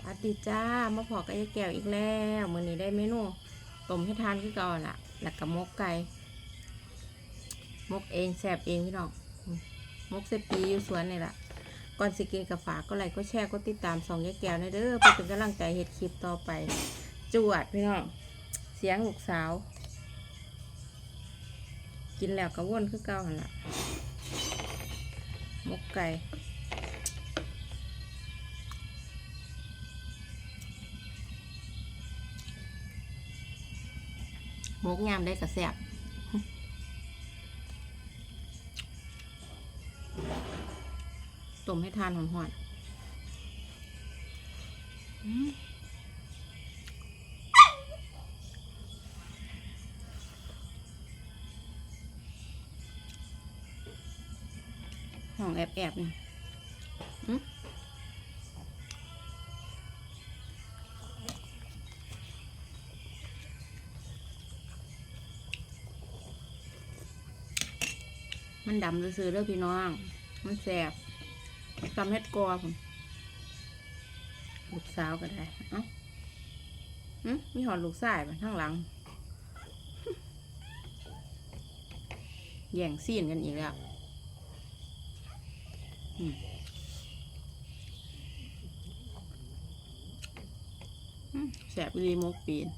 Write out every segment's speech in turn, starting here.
วัสดีจ้ามาพอกับยายแก้วอีกแล้วมื้อนี้ได้เมนูต้มให้ทานคือเก่าล่ะ แล้วก็มกไก่มกเองแซ่บเองพี่น้องมกเสปีอยู่สวนนี่แหละก่อนสิกินกับฝากก็ไลค์ก็แชร์ก็ติดตามสองยายแก้วในเด้อเพื่อเป็นกำลังใจเฮ็ดคลิปต่อไป จวดพี่น้องเสียงลูกสาว กินแล้วก็วนคือเก่าหันละมกไก่ มกยามได้กระแสบต้มให้ทานหอนๆอืมห้องแอบๆนี่ มันดำซื่อๆเด้อพี่น้อง มันแสบตำเฮ็ดกอผมลูกสาวก็ได้เอ้ามีหอดลูกชายมาข้างหลัง แย่งซีนกันอีกแล้วแสบอีหลีมกปีน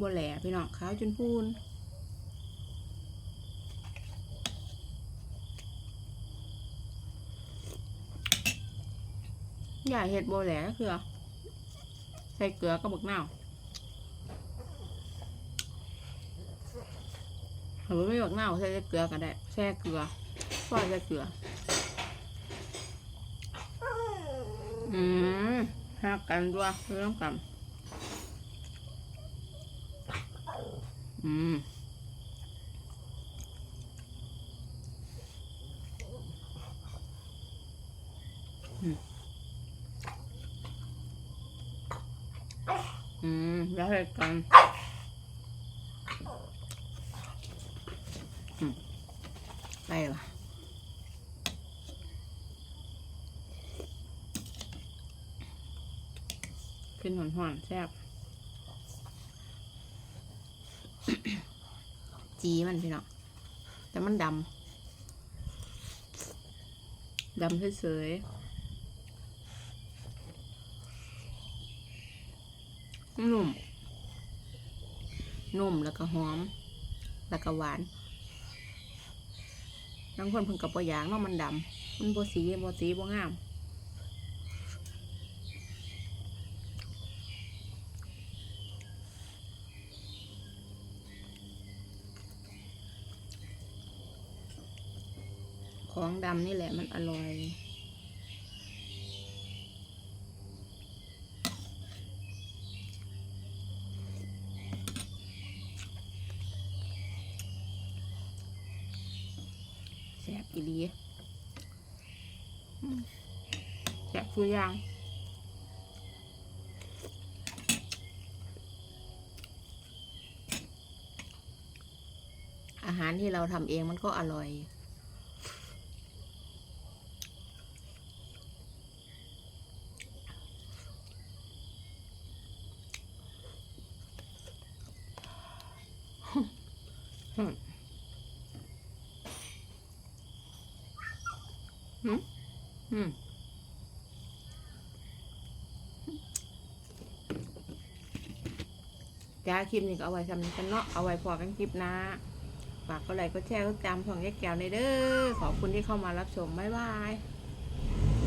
บัวแหล่พี่น้องขาวจนพูนอย่าเห็ดบัวแหล่ก็คือใส่เกลือกับบักนาวหรือไม่บักนาวใส่เกลือก็ได้แช่เกลือซอยใส่เกลืออืมหักกันด้วยเรื่องกัน อืมอืมอืมแล้วให้กันอืมไปวะขึ้นหอนๆแซ่บ จีมันพี่น้องแต่มันดำดำเฉยๆนุ่มนุ่มแล้วก็หอม แล้วก็หวานบางคนเพิ่งกับปอยางเนาะมันดำมันโบสีโบสีโบงาม ของดำนี่แหละมันอร่อยแซ่บอีหลีแซ่บคืออย่างอาหารที่เราทำเองมันก็อร่อย อืมอืมจ้าคลิปนี้ก็เอาไว้ทำนี้กันเนาะ เอาไว้พอกันคลิปนะ ฝากก็ไลค์ก็แชร์ก็จำของแยกแก้วในเด้อ ขอบคุณที่เข้ามารับชม บ๊ายบาย